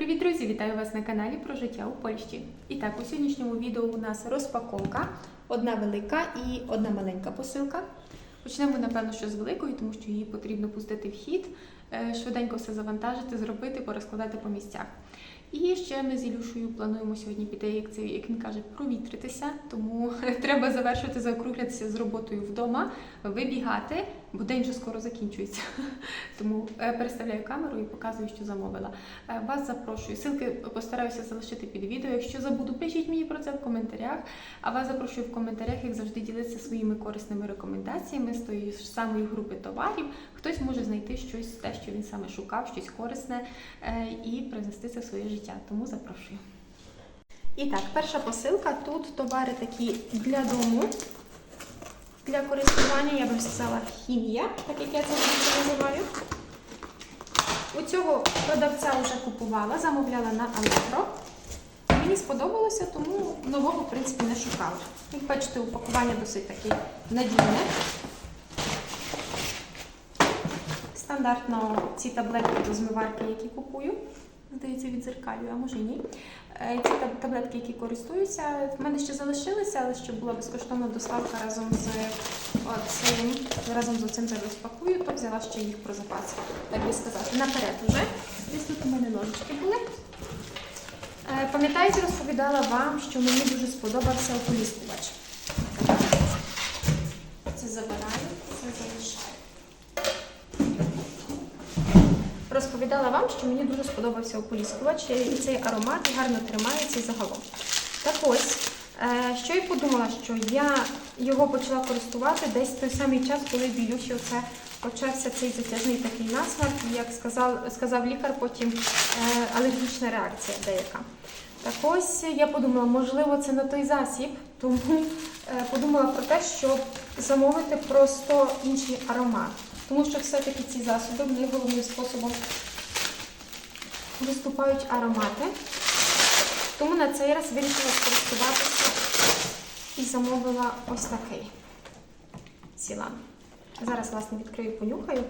Привіт, друзі! Вітаю вас на каналі про життя у Польщі. І так, у сьогоднішньому відео у нас розпаковка. Одна велика і одна маленька посилка. Почнемо, напевно, що з великої, тому що її потрібно пустити в хід, е, швиденько все завантажити, зробити, порозкладати по місцях. І ще ми з Ілюшею плануємо сьогодні піти, як це як він каже, провітритися. Тому треба завершити, заокруглятися з роботою вдома, вибігати, бо день вже скоро закінчується. Тому е, переставляю камеру і показую, що замовила. Е, Вас запрошую. Ссылки постараюся залишити під відео. Якщо забуду, пишіть мені про це в коментарях. А вас запрошую в коментарях, як завжди, ділитися своїми корисними рекомендаціями з тої ж самої групи товарів. Хтось може знайти щось, те, що він саме шукав, щось корисне е, і принести це в своє життя. Тому запрошую. І так, перша посилка. Тут товари такі для дому. Для користування, я би сказала, хімія, так як я це називаю. У цього продавця вже купувала, замовляла на Allegro. Мені сподобалося, тому нового, в принципі, не шукала. Як бачите, упакування досить таке надійне. Стандартно ці таблетки до змиварки, які купую, здається, від зеркалю, а може ні. Е, Ці таблетки, які користуюся, в мене ще залишилися, але ще була безкоштовна доставка разом з оцим, разом з цим зараз розпакую, то взяла ще їх про запас, так би сказати. Наперед уже. Десь тут у мене ножички були. Е, Пам'ятаєте, розповідала вам, що мені дуже сподобався ополіскувач. Це забираю, це залишаю. Розповідала вам, що мені дуже сподобався ополіскувач, і цей аромат гарно тримається загалом. Так ось, е, що я подумала, що я його почала користувати десь в той самий час, коли Ілюші оце почався цей затяжний такий насморк, і як сказав, сказав лікар, потім е, алергічна реакція деяка. Так ось я подумала, можливо, це на той засіб, тому е, подумала про те, щоб замовити просто інший аромат. Тому що все-таки ці засоби найголовнішим способом виступають аромати. Тому на цей раз вирішила скористуватися і замовила ось такий сілан. Зараз, власне, відкрию, понюхаю.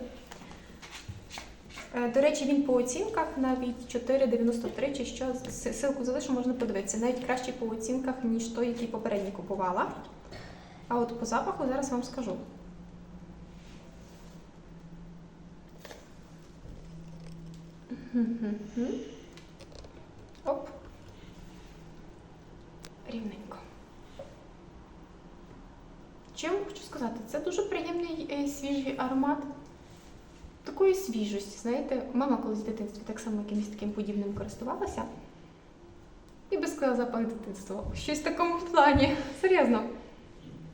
Е, До речі, він по оцінках навіть 4,93 чи що. Силку залишу, можна подивитися. Навіть краще по оцінках, ніж той, який попередній купувала. А от по запаху зараз вам скажу. Оп. Рівненько. Вам хочу сказати? Це дуже приємний е, свіжий аромат. Такої свіжості, знаєте, мама колись в дитинстві так само якимось таким подібним користувалася. І би сказала запах дитинства. Щось в такому плані. Серйозно.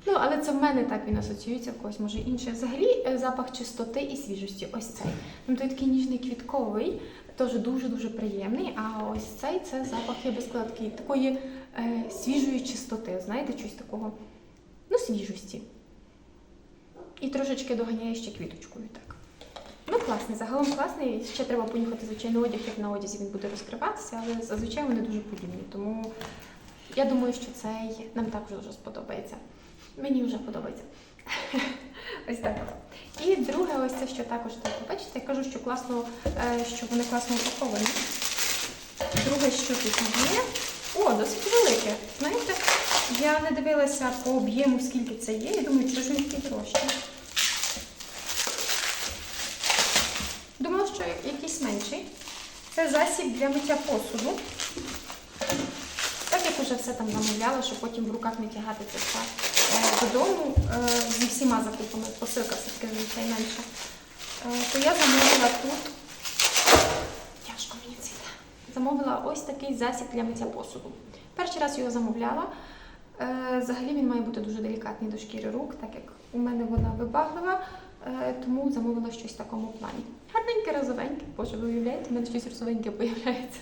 Ну, але це в мене так він асоціюється, в когось може інше. Взагалі е, запах чистоти і свіжості. Ось цей. Ну, той такий ніжний квітковий, теж дуже-дуже приємний. А ось цей це запах, я би сказала, такий, такої е, свіжої чистоти, знаєте, щось такого, ну, свіжості. І трошечки доганяє ще квіточкою так. Ну, класний, загалом класний. Ще треба понюхати, звичайно, одяг, як на одязі він буде розкриватися, але зазвичай вони дуже подібні. Тому я думаю, що цей нам також дуже сподобається. Мені вже подобається. Ось так. І друге, ось це, що також так, бачите, я кажу, що класно, е, що вони класно упаковані. Друге, що тут є. О, досить велике. Знаєте, я не дивилася по об'єму, скільки це є. Я думаю, що ж він. Думала, що якийсь менший. Це засіб для миття посуду. Так як уже все там замовляла, щоб потім в руках не тягати це все додому е, зі всіма закупами, посилка все-таки звичайно менша, е, то я замовила тут. Тяжко мені це. Замовила ось такий засіб для миття посуду. Перший раз його замовляла. Е, Взагалі він має бути дуже делікатний до шкіри рук, так як у мене вона вибаглива, е, тому замовила щось в такому плані. Гарненьке розовеньке, боже, ви уявляєте, у мене щось розовеньке появляється.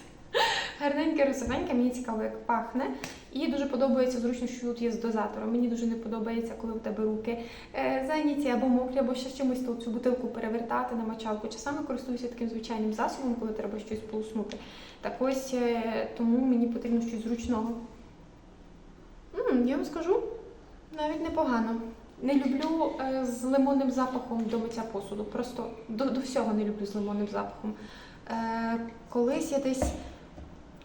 Гарненьке розовеньке, мені цікаво, як пахне. І дуже подобається зручно, що тут є з дозатором. Мені дуже не подобається, коли у тебе руки е, зайняті або мокрі, або ще чимось то цю бутилку перевертати на мочалку. Часами користуюся таким звичайним засобом, коли треба щось полуснути. Так ось е, тому мені потрібно щось зручного. М, я вам скажу, навіть непогано. Не люблю е, з лимонним запахом до миття посуду. Просто до, до всього не люблю з лимонним запахом. Е, колись я десь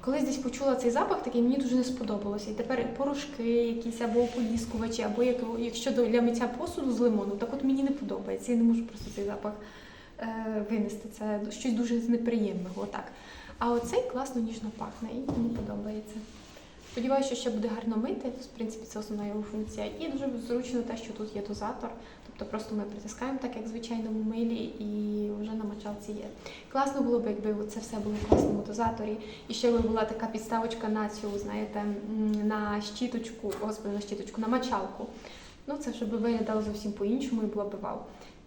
колись десь почула цей запах, такий мені дуже не сподобалося. І тепер порошки, якісь або ополіскувачі, або як, якщо для миття посуду з лимону, так от мені не подобається. Я не можу просто цей запах е, винести. Це щось дуже неприємного. Отак. А оцей класно ніжно пахне і мені подобається. Сподіваюся, що ще буде гарно мити. В принципі, це основна його функція. І дуже зручно те, що тут є дозатор. Тобто просто ми притискаємо так, як в звичайному милі, і вже на мочалці є. Класно було б, якби це все було в класному дозаторі. І ще би була така підставочка на цю, знаєте, на щіточку, господи, на щіточку, на мочалку. Ну, це вже би виглядало зовсім по-іншому і було б вау.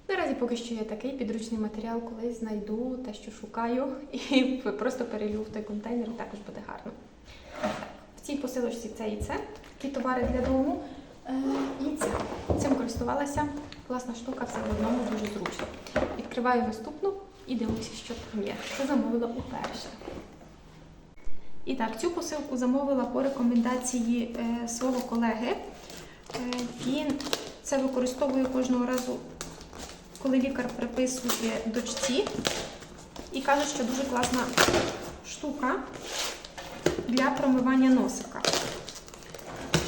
Наразі поки що є такий підручний матеріал, колись знайду те, що шукаю, і просто перелю в той контейнер, і також буде гарно. Цій посилочці це і це, такі товари для дому. Е, і це. Цим користувалася. Класна штука, все в одному дуже зручно. Відкриваю наступну і дивлюся, що там є. Це замовила уперше. І так, цю посилку замовила по рекомендації е, свого колеги. Е, він це використовує кожного разу, коли лікар приписує дочці. І каже, що дуже класна штука для промивання носика.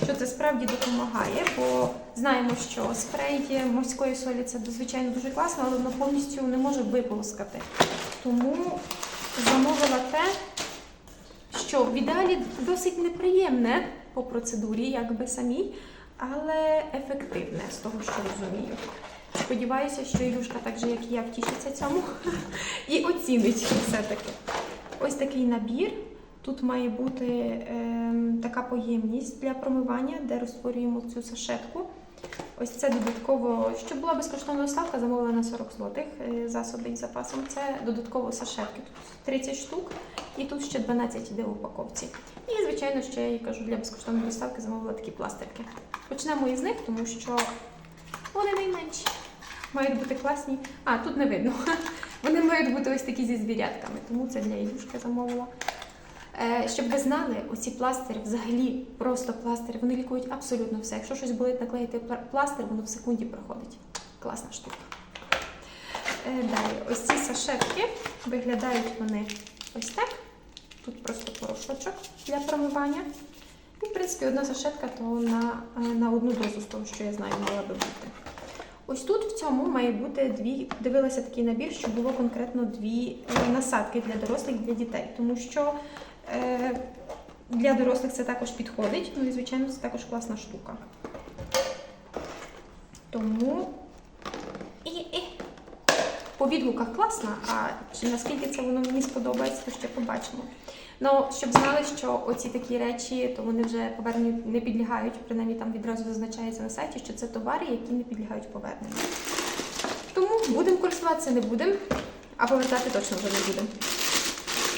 Що це справді допомагає, бо знаємо, що спрей морської солі це звичайно дуже класно, але воно повністю не може виполоскати. Тому замовила те, що в ідеалі досить неприємне по процедурі, якби самій, але ефективне з того, що розумію. Сподіваюся, що Ілюшка, так же як і я, втішиться цьому і оцінить все-таки. Ось такий набір. Тут має бути ем, така поємність для промивання, де розтворюємо цю сашетку. Ось це додатково, щоб була безкоштовна доставка, замовила на 40 злотих е, засоби із запасом. Це додатково сашетки. Тут 30 штук, і тут ще 12 іде в упаковці. І, звичайно, ще я кажу, для безкоштовної доставки замовила такі пластирки. Почнемо із них, тому що вони найменші. Мають бути класні. А, тут не видно. Вони мають бути ось такі зі звірятками, тому це для Ілюшки замовила. Е, Щоб ви знали, оці пластирі, взагалі просто пластирі, вони лікують абсолютно все. Якщо щось болить, наклеїти пластир, воно в секунді проходить. Класна штука. Е, Далі, ось ці сашетки виглядають вони ось так. Тут просто порошочок для промивання. І, в принципі, одна сашетка то на, е, на одну дозу з того, що я знаю, мала би бути. Ось тут в цьому має бути дві. Дивилася такий набір, що було конкретно дві насадки для дорослих і для дітей, тому що для дорослих це також підходить, ну і звичайно це також класна штука. Тому і, і. по відгуках класна, а чи наскільки це воно мені сподобається, то ще побачимо. Ну, щоб знали, що оці такі речі, то вони вже поверненню не підлягають, принаймні там відразу зазначається на сайті, що це товари, які не підлягають поверненню. Тому будемо користуватися, не будемо, а повертати точно вже не будемо.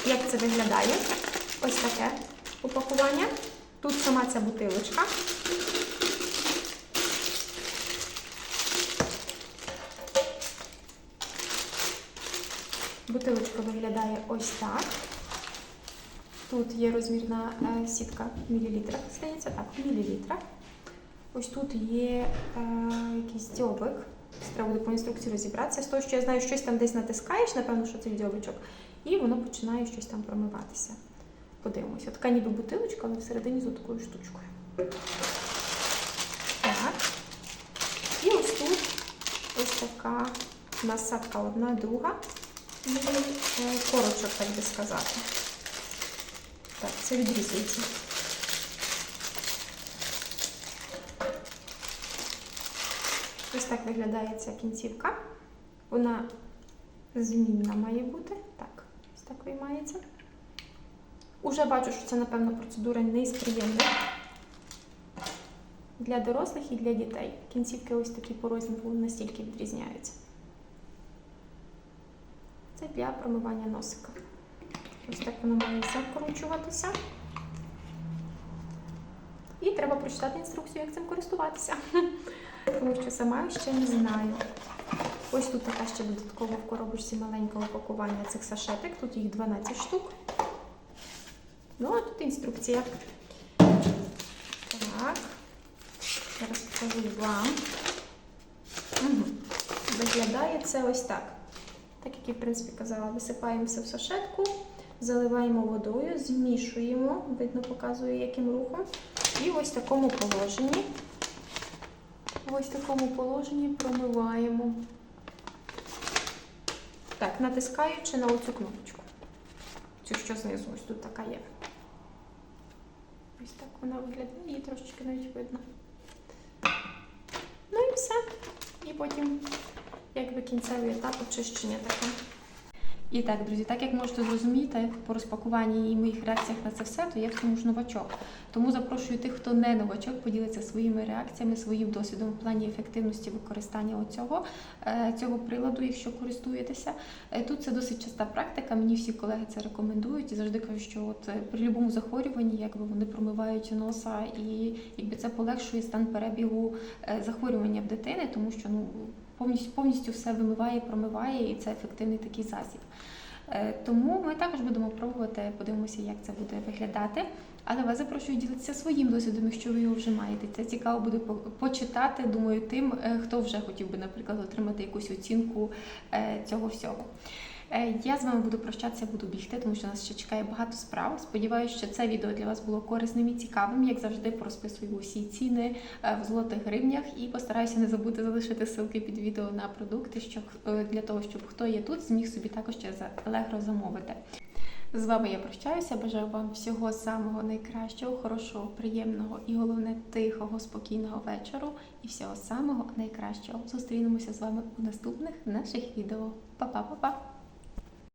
Як це виглядає? Ось таке упакування. Тут сама ця бутилочка. Бутилочка виглядає ось так. Тут є розмірна е, сітка в мілілітрах, здається, так, в мілілітрах. Ось тут є е, якийсь дзьобик. Треба буде по інструкції розібратися. З того, що я знаю, щось там десь натискаєш, напевно, що це дзьобичок, і воно починає щось там промиватися. Подивимося. Така ніби бутилочка, але всередині з такою штучкою. Так. І ось тут ось така насадка одна, друга. І е, корочок, так би сказати. Так, це відрізується. Ось так виглядає ця кінцівка. Вона змінна має бути. Так, ось так виймається. Уже бачу, що це, напевно, процедура не із приємних для дорослих і для дітей. Кінцівки ось такі по розміру настільки відрізняються. Це для промивання носика. Ось так воно має закручуватися. І треба прочитати інструкцію, як цим користуватися. Тому що сама ще не знаю. Ось тут така ще додатково в коробочці маленьке упакування цих сашеток. Тут їх 12 штук. Ну, а тут інструкція. Так. Зараз покажу вам. Угу. Виглядає це ось так. Так як я, в принципі, казала, висипаємо все в сашетку, заливаємо водою, змішуємо, видно, показую, яким рухом. І ось в такому положенні. Ось в такому положенні промиваємо. Так, натискаючи на оцю кнопочку. Цю що знизу, ось тут така є. Ось так вона виглядає, її трошечки навіть видно. Ну і все. І потім, якби кінцевий етап очищення таке. І так, друзі, так як можете зрозуміти по розпакуванні і моїх реакціях на це все, то я в цьому ж новачок. Тому запрошую тих, хто не новачок, поділитися своїми реакціями, своїм досвідом в плані ефективності використання оцього, е, цього приладу, якщо користуєтеся. Е, Тут це досить часта практика. Мені всі колеги це рекомендують і завжди кажуть, що от е, при будь-якому захворюванні, якби вони промивають носа, і якби це полегшує стан перебігу захворювання в дитини, тому що ну повністю повністю все вимиває, промиває, і це ефективний такий засіб. Е, Тому ми також будемо пробувати, подивимося, як це буде виглядати. Але вас запрошую ділитися своїм досвідом, якщо ви його вже маєте. Це цікаво буде почитати. Думаю, тим, е, хто вже хотів би, наприклад, отримати якусь оцінку е, цього всього. Е, Я з вами буду прощатися, буду бігти, тому що нас ще чекає багато справ. Сподіваюся, що це відео для вас було корисним і цікавим. Як завжди, порозписую усі ціни е, в злотих гривнях і постараюся не забути залишити ссылки під відео на продукти, щоб е, для того, щоб хто є тут, зміг собі також через Allegro замовити. З вами я прощаюся. Бажаю вам всього самого найкращого, хорошого, приємного і головне тихого, спокійного вечору і всього самого найкращого. Зустрінемося з вами у наступних наших відео. Па-па-па-па!